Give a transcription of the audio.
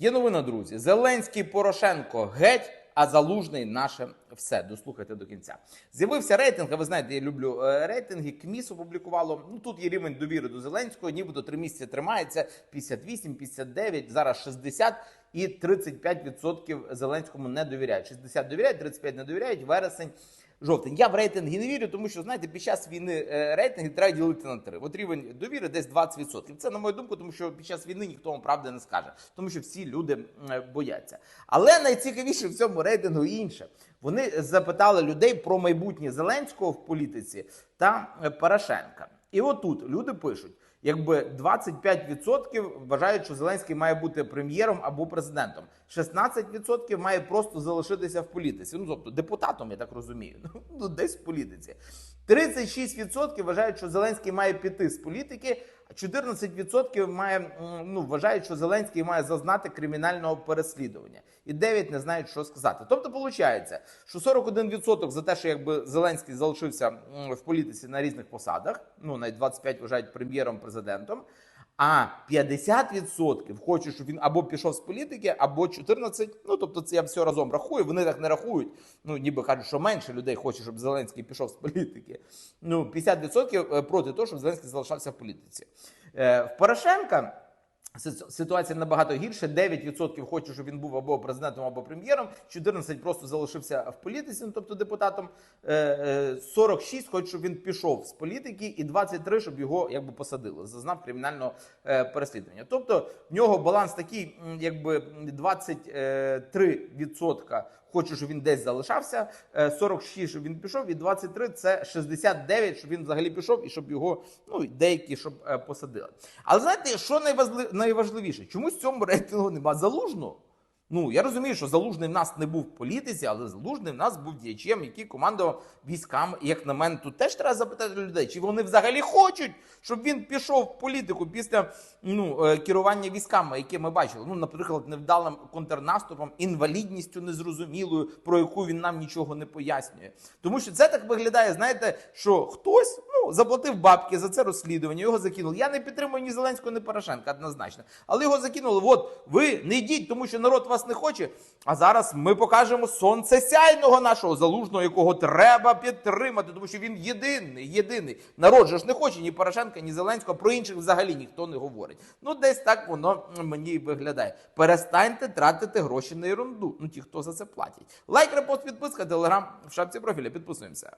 Є новина, друзі. Зеленський Порошенко геть, а залужний наше все. Дослухайте до кінця. З'явився рейтинг. А ви знаєте, я люблю е, рейтинги. КМІС опублікувало. Ну тут є рівень довіри до Зеленського. Нібито три місяці тримається 58, 59, зараз 60 і 35% Зеленському не довіряють. 60 довіряють, 35 не довіряють. Вересень. Жовтень. Я в рейтинги не вірю, тому що знаєте, під час війни е, рейтинги треба ділити на три. От рівень довіри десь 20%. Це на мою думку, тому що під час війни ніхто вам правди не скаже, тому що всі люди е, бояться. Але найцікавіше в цьому рейтингу інше. Вони запитали людей про майбутнє Зеленського в політиці та е, Порошенка. І отут люди пишуть. Якби 25% вважають, що Зеленський має бути прем'єром або президентом. 16% має просто залишитися в політиці. Ну тобто депутатом, я так розумію. Ну десь в політиці. 36% вважають, що Зеленський має піти з політики. а 14% має ну вважають, що Зеленський має зазнати кримінального переслідування, і 9 не знають, що сказати. Тобто, виходить, що 41% за те, що якби Зеленський залишився в політиці на різних посадах. Ну навіть 25 вважають прем'єром президентом. А 50% хочуть, щоб він або пішов з політики, або 14%, Ну тобто, це я все разом рахую. Вони так не рахують. Ну ніби кажуть, що менше людей хоче, щоб Зеленський пішов з політики. Ну 50% проти того, щоб Зеленський залишався в політиці. Е, В Порошенка. Си- Ситуація набагато гірше. 9% хочуть, щоб він був або президентом, або прем'єром. 14% просто залишився в політиці, ну, тобто депутатом. Е, е, 46 хочуть, щоб він пішов з політики, і 23, щоб його якби посадили. Зазнав кримінального е, переслідування. Тобто в нього баланс такий, якби 23% хочуть, щоб він десь залишався, е, 46, щоб він пішов, і 23 це 69, щоб він взагалі пішов, і щоб його ну деякі щоб е, посадили. Але знаєте, що найважли- найважливіше? Чомусь цьому рейтингу нема залужного. Ну я розумію, що залужний в нас не був в політиці, але залужний в нас був діячем, який командував військами. І як на мене, тут теж треба запитати людей, чи вони взагалі хочуть, щоб він пішов в політику після ну, е, керування військами, яке ми бачили. Ну, наприклад, невдалим контрнаступом, інвалідністю незрозумілою, про яку він нам нічого не пояснює. Тому що це так виглядає, знаєте, що хтось ну, заплатив бабки за це розслідування, його закинули. Я не підтримую ні Зеленського, ні Порошенка, однозначно. Але його закинули. От ви не йдіть, тому що народ вас не хоче. А зараз ми покажемо сонце сяйного нашого залужного, якого треба підтримати, тому що він єдиний, єдиний. Народ же ж не хоче ні Порошенка, ні Зеленського. Про інших взагалі ніхто не говорить. Ну, десь так воно мені виглядає. Перестаньте тратити гроші на ерунду. Ну ті, хто за це платять. Лайк, репост, підписка, телеграм в шапці профіля. Підписуємося.